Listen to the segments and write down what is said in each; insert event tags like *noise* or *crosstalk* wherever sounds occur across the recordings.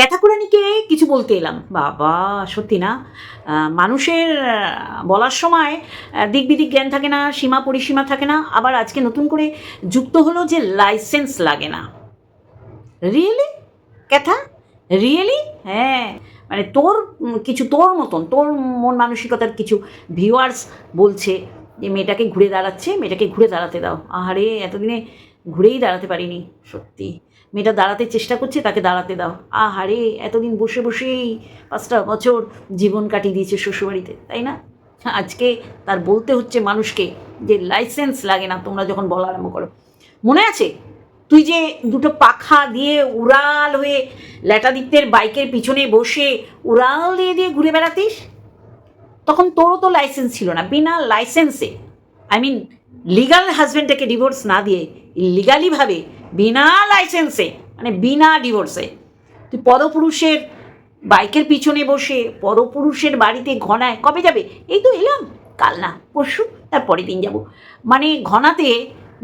ক্যাথাকুরানিকে কিছু বলতে এলাম। বাবা, সত্যি না। মানুষের বলার সময় দিক বিদিক জ্ঞান থাকে না, সীমা পরিসীমা থাকে না। আবার আজকে নতুন করে যুক্ত হলো যে লাইসেন্স লাগে না। রিয়েলি ক্যাথা? রিয়েলি হ্যাঁ। মানে তোর কিছু তোর মতন, তোর মন মানসিকতার কিছু ভিউয়ার্স বলছে যে, মেয়েটাকে ঘুরে দাঁড়াচ্ছে, মেয়েটাকে ঘুরে দাঁড়াতে দাও। আহারে, এতদিনে ঘুরেই দাঁড়াতে পারিনি। সত্যি। মেয়েটা দাঁড়াতে চেষ্টা করছে তাকে দাঁড়াতে দাও। আহারে এতদিন বসে বসেই পাঁচটা বছর জীবন কাটিয়ে দিয়েছে শ্বশুরবাড়িতে তাই না? আজকে তার বলতে হচ্ছে মানুষকে যে লাইসেন্স লাগে না তোমরা যখন বলা আরম্ভ করো। মনে আছে? তুই যে দুটো পাখা দিয়ে উড়াল হয়ে ল্যাটাদিত্যের বাইকের পিছনে বসে উড়াল দিয়ে দিয়ে ঘুরে বেড়াতিস? তখন তোরও তো লাইসেন্স ছিল না বিনা লাইসেন্সে আই মিন লিগাল হাজব্যান্ডটাকে ডিভোর্স না দিয়ে ইলিগালিভাবে বিনা লাইসেন্সে মানে বিনা ডিভোর্সে তুই পরপুরুষের বাইকের পিছনে বসে পরপুরুষের বাড়িতে ঘনায়, কবে যাবে? এই তো এলাম, কাল না, পরশু তার পরের দিন যাব। মানে ঘনাতে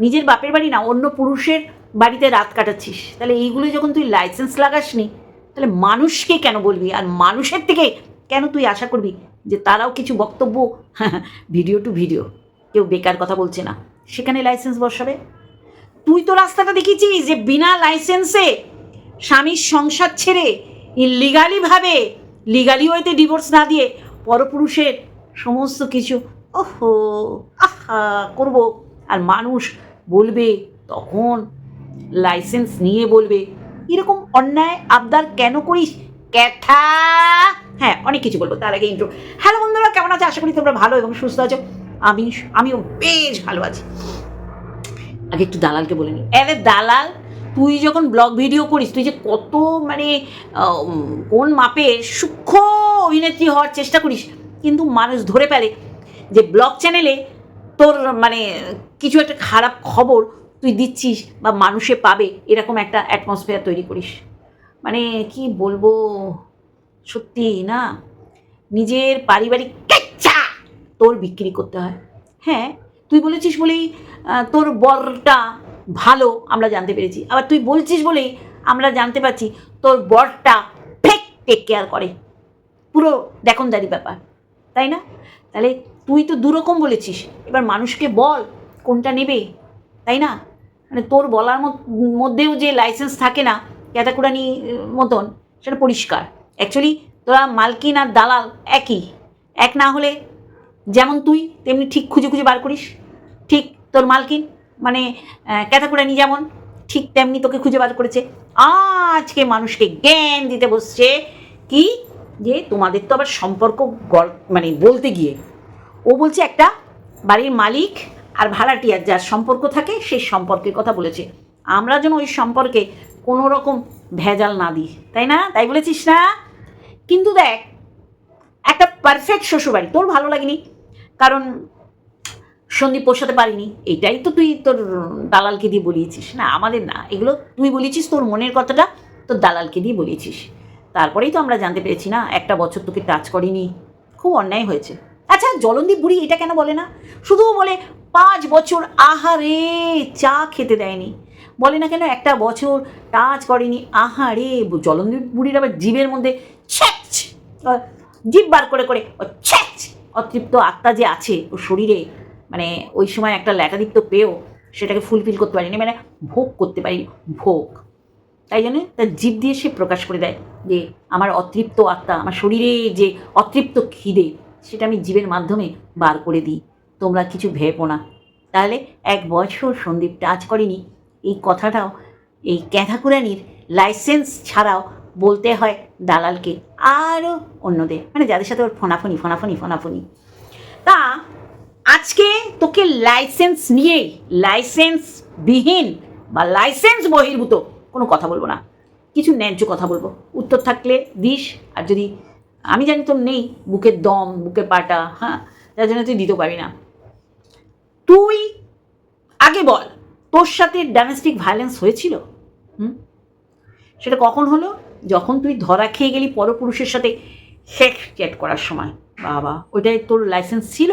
নিজের বাপের বাড়ি না, অন্য পুরুষের বাড়িতে রাত কাটাচ্ছিস। তাহলে এইগুলো যখন তুই লাইসেন্স লাগাসনি, তাহলে মানুষকে কেন বলবি? আর মানুষের থেকে কেন তুই আশা করবি যে তারাও কিছু বক্তব্য ভিডিও টু ভিডিও কেউ বেকার কথা বলছে না। সেখানে লাইসেন্স বসাবে। তুই তো রাস্তাটা দেখিয়েছিস যে বিনা লাইসেন্সে স্বামীর সংসার ছেড়ে ইলিগালিভাবে লিগালি ওয়েতে ডিভোর্স না দিয়ে পরপুরুষের সমস্ত কিছু, ওহো, আহা, করব। আর মানুষ বলবে, তখন লাইসেন্স নিয়ে বলবে, এরকম অন্যায় আবদার কেন করিস? ক্যাথা! হ্যাঁ অনেক কিছু বলব, তার আগে ইন্ট্রো হ্যালো বন্ধুরা, কেমন আছে? আশা করি তোমরা ভালো এবং সুস্থ আছো। আমি, আমিও বেশ ভালো আছি। আগে একটু দালালকে বলে নি। আরে দালাল, তুই যখন ব্লগ ভিডিও করিস, তুই যে কত মানে কোন মাপে সূক্ষ্ম অভিনেত্রী হওয়ার চেষ্টা করিস, কিন্তু মানুষ ধরে ফেলে যে ব্লগ চ্যানেলে তোর মানে কিছু একটা খারাপ খবর তুই দিচ্ছিস বা মানুষে পাবে, এরকম একটা অ্যাটমসফিয়ার তৈরি করিস। মানে কি বলব, সত্যি না? নিজের পারিবারিক তোর বিক্রি করতে হয়। হ্যাঁ তুই বলেছিস বলেই তোর বরটা ভালো, আমরা জানতে পেরেছি। আবার তুই বলছিস বলেই আমরা জানতে পারছি, তোর বরটা ফেক টেক কেয়ার করে। পুরো দেখনদারি ব্যাপার, তাই না? তাহলে তুই তো দুরকম বলেছিস, এবার মানুষকে বল কোনটা নেবে, তাই না? মানে তোর বলার মধ্যেও যে লাইসেন্স থাকে না, ক্যাতাকুরানি মতন, সেটা পরিষ্কার। অ্যাকচুয়ালি তোরা মালকিন আর দালাল একই। এক না হলে যেমন তুই, তেমনি ঠিক খুঁজে খুঁজে বার করিস। ঠিক তোর মালকিন মানে ক্যাতাকুরানি যেমন, ঠিক তেমনি তোকে খুঁজে বার করেছে। আজকে মানুষকে জ্ঞান দিতে বসছে। কি? যে তোমাদের তো আবার সম্পর্ক মানে বলতে গিয়ে, ও বলছে একটা বাড়ির মালিক আর ভাড়াটিয়ার যার সম্পর্ক থাকে সেই সম্পর্কের কথা বলেছে। আমরা যেন ওই সম্পর্কে কোনো রকম ভেজাল না দিই, তাই না? তাই বলেছিস না? কিন্তু দেখ, একটা পারফেক্ট শ্বশুরবাড়ি, তোর ভালো লাগেনি? কারণ সন্দীপ পোষাতে পারিনি। এটাই তো তুই তোর দালালকে দিয়ে বলিয়েছিস। না, আমাদের না। এগুলো তুই বলেছিস তোর মনের কথাটা তোর দালালকে দিয়ে বলিয়েছিস। তারপরেই তো আমরা জানতে পেরেছি, না, একটা বছর তোকে টাচ করিনি। খুব অন্যায় হয়েছে। আচ্ছা জলন্দীপ বুড়ি এটা কেন বলে না? শুধু বলে, পাঁচ বছর আহারে চা খেতে দেয়নি। বলে না কেন, একটা বছর টাচ করেনি, আহারে। জলন্দীপ বুড়ির আবার জীবের মধ্যে ছ্যাচ জিভ বার করে করে ছ্যাচ অতৃপ্ত আত্মা যে আছে ও শরীরে মানে ওই সময় একটা ল্যাটাদীপ্ত পেয়েও সেটাকে ফুলফিল করতে পারিনি মানে ভোগ করতে পারি, ভোগ। তাই জন্য তার জীব দিয়ে সে প্রকাশ করে দেয় যে আমার অতৃপ্ত আত্মা, আমার শরীরে যে অতৃপ্ত খিদে, সেটা আমি জীবের মাধ্যমে বার করে দিই। তোমরা কিছু ভেবো না। তাহলে এক বছর সন্দীপ টাচ করেনি। এই কথাটাও এই ক্যাথাকুরানির লাইসেন্স ছাড়াও বলতে হয় দালালকে আরও অন্যদের মানে যাদের সাথে ওর ফোনাফুনি ফোনাফুনি ফোনাফুনি। তা আজকে তোকে লাইসেন্স নিয়ে লাইসেন্স বিহীন বা লাইসেন্স বহির্ভূত কোনো কথা বলব না। কিছু ন্যায্য কথা বলব। উত্তর থাকলে দিস, আর যদি আমি জানি তোর নেই, বুকের দম, বুকের পাটা হ্যাঁ যার জন্য তুই দিতে পারবি না। তুই আগে বল, তোর সাথে ডোমেস্টিক ভায়োলেন্স হয়েছিল? হুম? সেটা কখন হলো? যখন তুই ধরা খেয়ে গেলি পরপুরুষের সাথে সেক্স চ্যাট করার সময়, বাবা, ওইটাই তোর লাইসেন্স ছিল?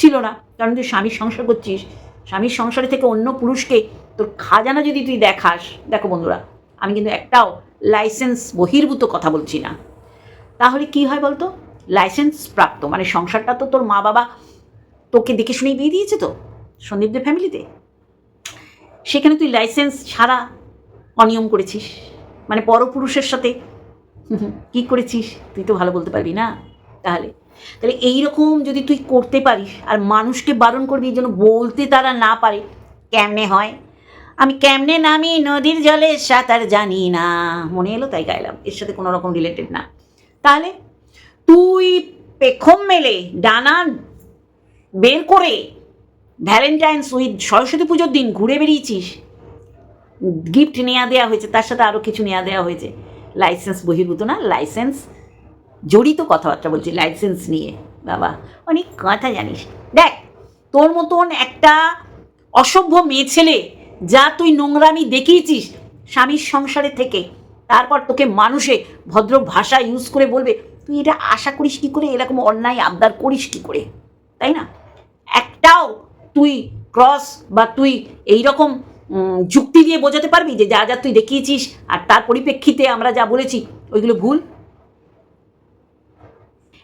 ছিল না। কারণ তুই স্বামীর সংসার করছিস, স্বামীর সংসারে থেকে অন্য পুরুষকে তোর খাজানা যদি তুই দেখাস, দেখো বন্ধুরা, আমি কিন্তু একটাও লাইসেন্স বহির্ভূত কথা বলছি না। তাহলে কি হয় বলতো? লাইসেন্স প্রাপ্ত মানে সংসারটা তো তোর মা বাবা তোকে দেখে শুনেই বিয়ে দিয়েছে তো, সন্দীপদের ফ্যামিলিতে সেখানে তুই লাইসেন্স ছাড়া অনিয়ম করেছিস। মানে পরপুরুষের সাথে। কি করেছিস? তুই তো ভালো বলতে পারবি না। তাহলে তাহলে এই রকম যদি তুই করতে পারিস আর মানুষকে বারণ করবি যেন বলতে তারা না পারে কেমনে হয়? আমি কেমনে নামি নদীর জলে সাঁতার জানি না। মনে এলো তাই গাইলাম এর সাথে কোনো রকম রিলেটেড না। তাহলে তুই পেখম মেলে ডানা বের করে ভ্যালেন্টাইন্স উইথ সরস্বতী পুজোর দিন ঘুরে বেরিয়েছিস গিফট নেওয়া দেওয়া হয়েছে, তার সাথে আরও কিছু নেওয়া দেওয়া হয়েছে। লাইসেন্স বহির্ভূত না লাইসেন্স জড়িত কথাবার্তা বলছি লাইসেন্স নিয়ে, বাবা। অনেক কথা জানিস। দেখ, তোর মতন একটা অসভ্য মেয়ে ছেলে যা তুই নোংরামি দেখিয়েছিস স্বামীর সংসারে থেকে, তারপর তোকে মানুষে ভদ্র ভাষা ইউজ করে বলবে, তুই এটা আশা করিস কী করে? এরকম অন্যায় আবদার করিস কী করে? তাই না? একটাও তুই ক্রস বা তুই এই রকম যুক্তি দিয়ে বোঝাতে পারবি যে যা যা তুই দেখিয়েছিস আর তার পরিপ্রেক্ষিতে আমরা যা বলেছি ওইগুলো ভুল।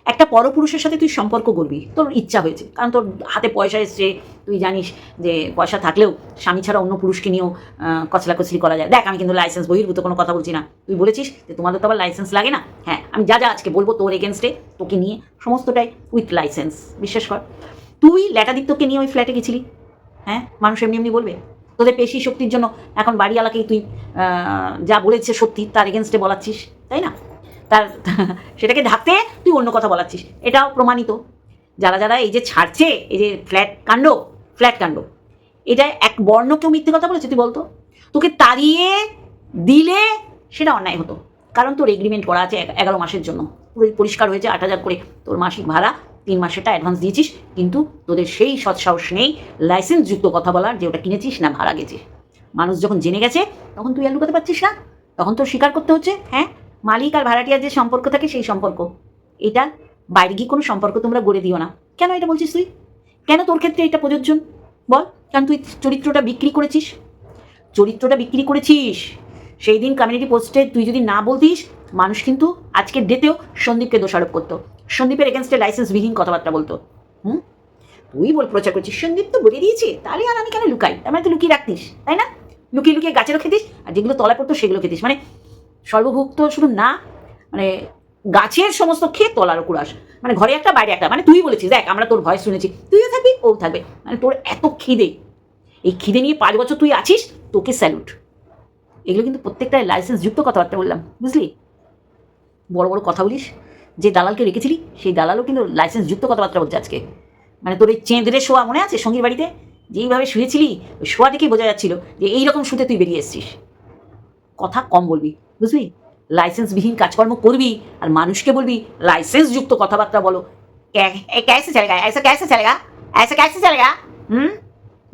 একটা পরপুরুষের সাথে তুই সম্পর্ক করবি তোর ইচ্ছা হয়েছে কারণ তোর হাতে পয়সা এসছে তুই জানিস যে পয়সা থাকলেও স্বামী ছাড়া অন্য পুরুষকে নিয়েও আহ, কচলাকচলি করা যায়। দেখ আমি কিন্তু লাইসেন্স বহির্ভূত কোনো কথা বলছি না। তুই বলেছিস যে তোমাদের তো আবার লাইসেন্স লাগে না? হ্যাঁ আমি যা যা আজকে বলব তোর এগেনস্টে তোকে নিয়ে সমস্তটাই উইথ লাইসেন্স বিশ্বাস কর। তুই ল্যাটাদিত্যকে নিয়ে ওই ফ্ল্যাটে গেছিলি? হ্যাঁ মানুষ এমনি এমনি বলবে? তোদের পেশি শক্তির জন্য এখন বাড়িওয়ালাকেই তুই যা বলেছে সত্যি, তার এগেনস্টে বলাচ্ছিস, তাই না? তার, *laughs* সেটাকে ঢাকতে তুই অন্য কথা বলাচ্ছিস। এটাও প্রমাণিত। যারা যারা এই যে ছাড়ছে, এই যে ফ্ল্যাট কাণ্ড ফ্ল্যাট কাণ্ড, এটা এক বর্ণ কেউ মিথ্যে কথা বলেছে, তুই বলতো? তোকে তাড়িয়ে দিলে সেটা অন্যায় হতো। কারণ তোর এগ্রিমেন্ট করা আছে এগারো মাসের জন্য। পুরো পরিষ্কার হয়েছে, আট হাজার করে তোর মাসিক ভাড়া তিন মাসেরটা অ্যাডভান্স দিয়েছিস, কিন্তু তোদের সেই সৎসাহস নেই লাইসেন্সযুক্ত কথা বলার যে ওটা কিনেছিস না, ভাড়া গেছিস মানুষ যখন জেনে গেছে, তখন তুই আর লুকাতে পারছিস না। তখন তোর স্বীকার করতে হচ্ছে হ্যাঁ মালিক আর ভাড়াটিয়ার যে সম্পর্ক থাকে, সেই সম্পর্ক। এটা বাইরে গিয়ে কোনো সম্পর্ক তোমরা গড়ে দিও না। কেন এটা বলছিস তুই? কেন তোর ক্ষেত্রে এটা প্রযোজ্য? বল, কারণ তুই চরিত্রটা বিক্রি করেছিস। চরিত্রটা বিক্রি করেছিস। সেই দিন কমিউনিটি পোস্টে তুই যদি না বলতিস মানুষ কিন্তু আজকের ডেতেও সন্দীপকে দোষারোপ করতো। সন্দীপের এগেনস্টে লাইসেন্সবিহীন কথাবার্তা বলতো। হুম? তুই বল প্রচার করছিস। সন্দীপ তো বলে দিয়েছে। তাহলে আর আমি কেন লুকাই? তার মানে তুই লুকিয়ে রাখতিস, তাই না? লুকিয়ে লুকিয়ে গাছেরও খেতিস আর যেগুলো তলায় পড়তো সেগুলো খেতিস। মানে সর্বভুক্ত শুধু না মানে গাছের সমস্ত খেয়ে তলার কুড়াস মানে ঘরে একটা, বাইরে একটা। মানে তুই বলেছিস, দেখ, আমরা তোর ভয়েস শুনেছি। তুইও থাকবি, ও থাকবে। মানে তোর এত খিদে। এই খিদে নিয়ে পাঁচ বছর তুই আছিস, তোকে স্যালুট এগুলো কিন্তু প্রত্যেকটা লাইসেন্স যুক্ত কথাবার্তা বললাম। বুঝলি? বড় বড় কথা বলিস। যে দালালকে রেখেছিলি, সেই দালালও কিন্তু লাইসেন্সযুক্ত কথাবার্তা বলছে আজকে। মানে তোর এই চেঁদরে শোয়া মনে আছে সঙ্গীর বাড়িতে? যেইভাবে শুয়েছিলি, ওই শোয়া থেকেই বোঝা যাচ্ছিল যে এইরকম শুতে তুই বেরিয়ে এসছিস। কথা কম বলবি, বুঝলি? লাইসেন্সবিহীন কাজকর্ম করবি আর মানুষকে বলবি, লাইসেন্সযুক্ত কথাবার্তা বলো। ক্যাসে চলেগা এসে ক্যাসে চলেগা এসে ক্যাসে চলেগা হুম?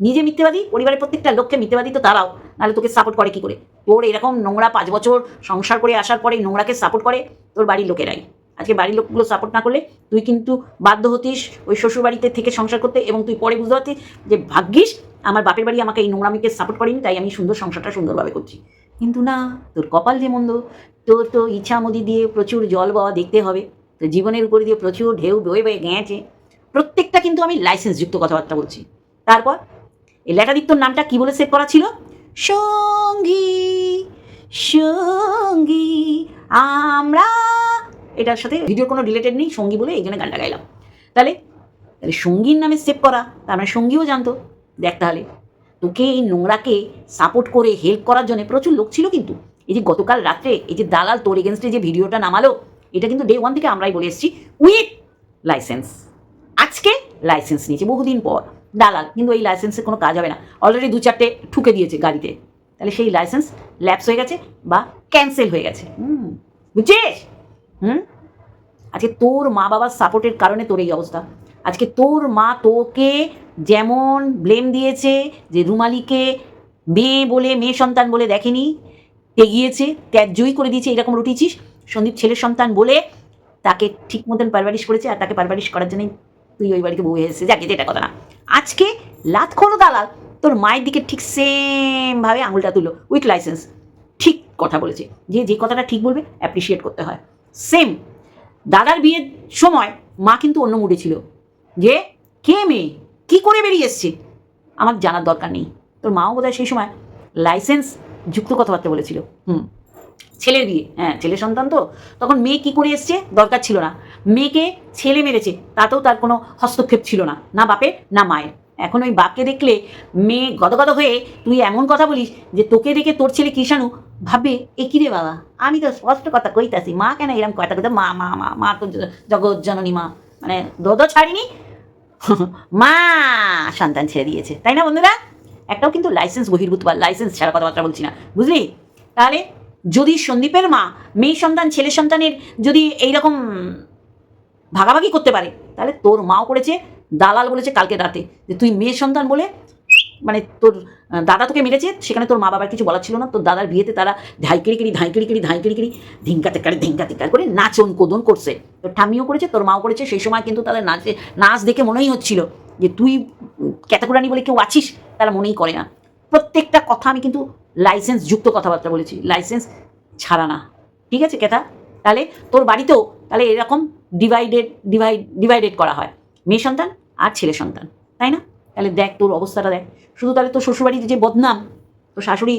নিজে মিথ্যেবাদী, পরিবারের প্রত্যেকটা লোককে মিথ্যেবাদী তো তারাও। নাহলে তোকে সাপোর্ট করে কি করে? তোর এরকম নোংরা পাঁচ বছর সংসার করে আসার পরে নোংরাকে সাপোর্ট করে তোর বাড়ির লোকেরাই আজকে বাড়ির লোকগুলো সাপোর্ট না করলে তুই কিন্তু বাধ্য হতিস ওই শ্বশুরবাড়িতে থেকে সংসার করতে এবং তুই পরে বুঝতে পারতিস যে ভাগ্যিস আমার বাপের বাড়ি আমাকে এই নোংরামিকে সাপোর্ট করেনি, তাই আমি সুন্দর সংসারটা সুন্দরভাবে করছি। কিন্তু না, তোর কপাল যে মন্দ, তোর তো ইচ্ছা মদি দিয়ে প্রচুর জল বাওয়া দেখতে হবে। তো জীবনের উপর দিয়ে প্রচুর ঢেউ বয়ে বয়ে গেঁছে প্রত্যেকটা কিন্তু আমি লাইসেন্সযুক্ত কথাবার্তা বলছি। তারপর এই ল্যাটাদিত্যর নামটা কি বলে সেভ করা ছিল? সঙ্গী সঙ্গী, আমরা এটার সাথে ভিডিওর কোনো রিলেটেড নেই, সঙ্গী বলে এই জন্য গানটা গাইলাম। তাহলে তাহলে সঙ্গীর নামে সেভ করা, তার মানে সঙ্গীও জানতো। দেখ তাহলে, তোকে এই নোংরাকে সাপোর্ট করে হেল্প করার জন্য প্রচুর লোক ছিল কিন্তু। এই যে গতকাল রাত্রে, এই যে দালাল তোর এগেনস্টে যে ভিডিওটা নামালো, এটা কিন্তু ডে ওয়ান থেকে আমরাই বলে এসেছি উইথ লাইসেন্স আজকে লাইসেন্স নিয়েছে, বহুদিন পর। দালাল, কিন্তু এই লাইসেন্সের কোনো কাজ হবে না। অলরেডি দু চারটে ঠুকে দিয়েছে গাড়িতে। তাহলে সেই লাইসেন্স ল্যাপস হয়ে গেছে বা ক্যান্সেল হয়ে গেছে। হুম, বুঝছিস? হুম? আজকে তোর মা বাবার সাপোর্টের কারণে তোর এই অবস্থা। আজকে তোর মা তোকে যেমন ব্লেম দিয়েছে যে রুমালিকে মেয়ে বলে, মেয়ে সন্তান বলে দেখেনি তেগিয়েছে ত্যায্যই করে দিয়েছে এরকম রুটিছিস সন্দীপ ছেলের সন্তান বলে তাকে ঠিক মতন পারবারিশ করেছে আর তাকে পারবারিশ করার জন্যই তুই ওই বাড়িতে বউ এসেছে যাকে যেটা কথা না। আজকে লাত খোলো দালাল তোর মায়ের দিকে ঠিক সেমভাবে আঙুলটা তুলো উইথ লাইসেন্স ঠিক কথা বলেছে। যে যে কথাটা ঠিক বলবে অ্যাপ্রিসিয়েট করতে হয়। সেম দাদার বিয়ের সময় মা কিন্তু অন্য মুডে ছিল। যে, কে মেয়ে? কী করে বেরিয়ে এসছে? আমার জানার দরকার নেই। তোর মাও বোধহয় সেই সময় লাইসেন্স যুক্ত কথাবার্তা বলেছিল। হুম। ছেলের বিয়ে। হ্যাঁ ছেলে সন্তান তো। তখন মেয়ে কি করে এসছে? দরকার ছিল না। মেয়েকে ছেলে মেরেছে, তাতেও তার কোনো হস্তক্ষেপ ছিল না। না বাপের, না মায়ের। এখন ওই বাপকে দেখলে মেয়ে গদগদ হয়ে, তুই এমন কথা বলিস যে তোকে দেখে তোর ছেলে কৃষাণু ভাববে, এ কি রে বাবা? আমি তো স্পষ্ট কথা কইতাছি, মা কেন এরকম কথা কথা মা মা মা মা তো জগৎ জননী, মা। মানে দোদ ছাড়িনি? *laughs* মা সন্তান ছেড়ে দিয়েছে। তাই না বন্ধুরা? একটাও কিন্তু লাইসেন্স বহির্ভূত বা লাইসেন্স ছাড়া কথাবার্তা বলছি না। বুঝলি? তাহলে যদি সন্দীপের মা, মেয়ে সন্তান, ছেলে সন্তানের যদি এইরকম ভাগাভাগি করতে পারে, তাহলে তোর মাও করেছে, দালাল বলেছে কালকে রাতে। যে তুই মেয়ে সন্তান বলে মানে তোর দাদা তোকে মেরেছে, সেখানে তোর মা বাবার কিছু বলার ছিল না, তোর দাদার বিয়েতে তারা কিরি ধাইকিরি কিরি ধিঙ্কা তেকারে ধিঙ্কা তেকার করে নাচন, কোদন করছে। তোর ঠাম্মিও করেছে, তোর মাও করেছে, সেই সময় কিন্তু তাদের নাচে, নাচ দেখে মনেই হচ্ছিল যে তুই ক্যাতাকুরানি বলে কেউ আছিস, তারা মনেই করে না। প্রত্যেকটা কথা আমি কিন্তু লাইসেন্স যুক্ত কথাবার্তা বলেছি। লাইসেন্স ছাড়া না। ঠিক আছে কেতা তাহলে তোর বাড়িতেও তাহলে এরকম ডিভাইডেড ডিভাইড ডিভাইডেড করা হয়। মেয়ে সন্তান আর ছেলে সন্তান, তাই না? তাহলে দেখ তোর অবস্থাটা দেখ। শুধু তাহলে তোর শ্বশুরবাড়িতে যে বদনাম, তোর শাশুড়ি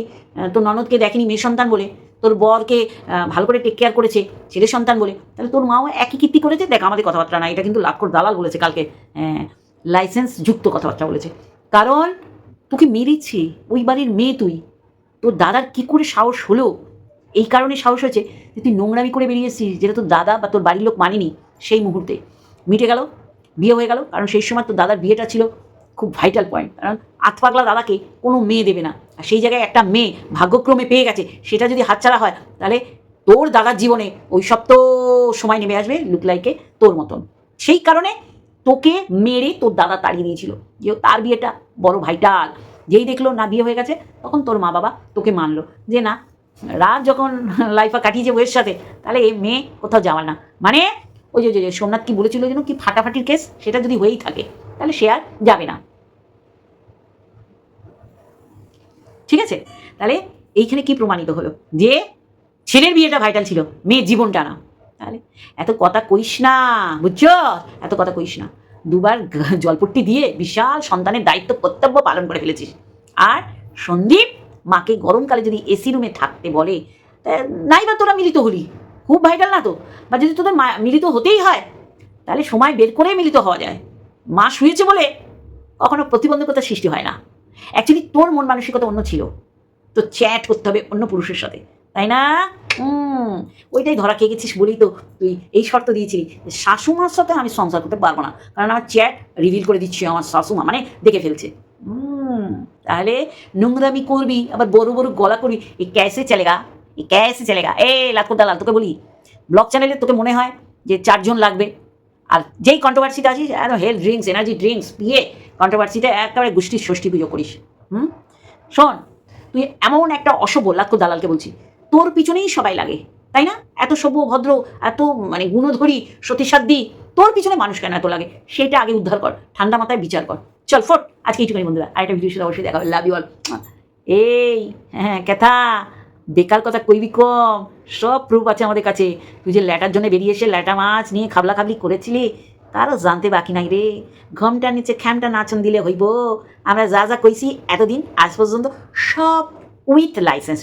তোর ননদকে দেখেনি মেয়ে সন্তান বলে, তোর বরকে ভালো করে টেক কেয়ার করেছে ছেলে সন্তান বলে, তাহলে তোর মাও একই কীর্তি করেছে? দেখ আমাদের কথাবার্তা না, এটা কিন্তু লাভ করে, দালাল বলেছে কালকে লাইসেন্স যুক্ত কথাবার্তা বলেছে। কারণ তোকে মেরেছি, ওই বাড়ির মেয়ে তুই। তোর দাদার কি করে সাহস হলো? এই কারণে সাহস হয়েছে যে তুই নোংরামি করে বেরিয়ে এসেছিস, যেটা তোর দাদা বা তোর বাড়ির লোক মানেনি সেই মুহূর্তে। মিটে গেল, বিয়ে হয়ে গেল, কারণ সেই সময় তোর দাদার বিয়েটা ছিল খুব ভাইটাল পয়েন্ট কারণ আতপাগলা দাদাকে কোনো মেয়ে দেবে না। আর সেই জায়গায় একটা মেয়ে ভাগ্যক্রমে পেয়ে গেছে, সেটা যদি হাতছাড়া হয়, তাহলে তোর দাদার জীবনে ওই সব তো সময় নেমে আসবে লুকলাইকে তোর মতন। সেই কারণে তোকে মেরে তোর দাদা তাড়িয়ে দিয়েছিল। যে তার বিয়েটা বড় ভাইটাল যেই দেখল না বিয়ে হয়ে গেছে, তখন তোর মা বাবা তোকে মানলো। যে না, রাত যখন লাইফা কাটিয়েছে বইয়ের সাথে, তাহলে এই মেয়ে কোথাও যাওয়ার না। মানে ওই যে সোমনাথ কি বলেছিল যেন, কি ফাটাফাটির কেস? সেটা যদি হয়েই থাকে, তাহলে সে আর যাবে না। ঠিক আছে? তাহলে এইখানে কি প্রমাণিত হলো? যে ছেলের বিয়েটা ভাইটাল ছিল, মেয়ের জীবনটা না। তাহলে। এত কথা কইস না, বুঝছ? এত কথা কইস না। দুবার জলপট্টি দিয়ে বিশাল সন্তানের দায়িত্ব কর্তব্য পালন করে ফেলেছিস। আর সন্দীপ, মাকে গরমকালে যদি এসি রুমে থাকতে বলে নাই বা তোরা মিলিত হলি। খুব ভাইটাল না তো। বা যদি তোদের মা- মিলিত হতেই হয়, তাহলে সময় বের করে মিলিত হওয়া যায়। মা শুয়েছে বলে কখনো প্রতিবন্ধকতা সৃষ্টি হয় না। অ্যাকচুয়ালি তোর মন মানসিকতা অন্য ছিল। তো চ্যাট করতে হবে অন্য পুরুষের সাথে। তাই না? ওইটাই ধরা খেয়ে গেছিস বলেই তো তুই এই শর্ত দিয়েছিলি। শাশুমার সাথে আমি সংসার করতে পারব না, কারণ আমার চ্যাট রিভিল করে দিচ্ছি আমার শাশুমা মানে দেখে ফেলছে। হুম, তাহলে নোংরামি করবি, আবার বড় বড় গলা করবি, এই ক্যাসে চলেগা এই ক্যাসে চলেগা এ লাতকুর দালাল, তোকে বলি ব্লগ চ্যানেলে তোকে মনে হয় যে চারজন লাগবে, আর যেই কন্ট্রোভার্সিতে আছিস, একদম হেলথ ড্রিঙ্কস এনার্জি ড্রিঙ্কস পিয়ে কন্ট্রোভার্সিতে একেবারে গোষ্ঠীর ষষ্ঠী পুজো করিস। হুম, শোন, তুই এমন একটা অসভ্য লাক্ষর দালালকে বলছি তোর পিছনেই সবাই লাগে, তাই না? এত সভ্য, ভদ্র, এত মানে গুণধরি, সতীসাধ্যী, তোর পিছনে মানুষ কেন এত লাগে? সেটা আগে উদ্ধার কর, ঠান্ডা মাথায় বিচার কর। চল, ফোট, আজকে এইটুখানি বন্ধুরা, আরেকটা ভিডিও সাথে অবশ্যই দেখা হবে। লাভ ইউ অল এই হ্যাঁ কেথা বেকার কথা কইবি কম, সব প্রুফ আছে আমাদের কাছে। তুই যে ল্যাটার জন্য বেরিয়ে এসে ল্যাটা মাছ নিয়ে খাবলা খাবলি করেছিলি, তারও জানতে বাকি নাই রে। ঘমটার নিচে খ্যামটা নাচন দিলে হইব। আমরা যা যা কইছি, এতদিন, আজ পর্যন্ত সব উইথ লাইসেন্স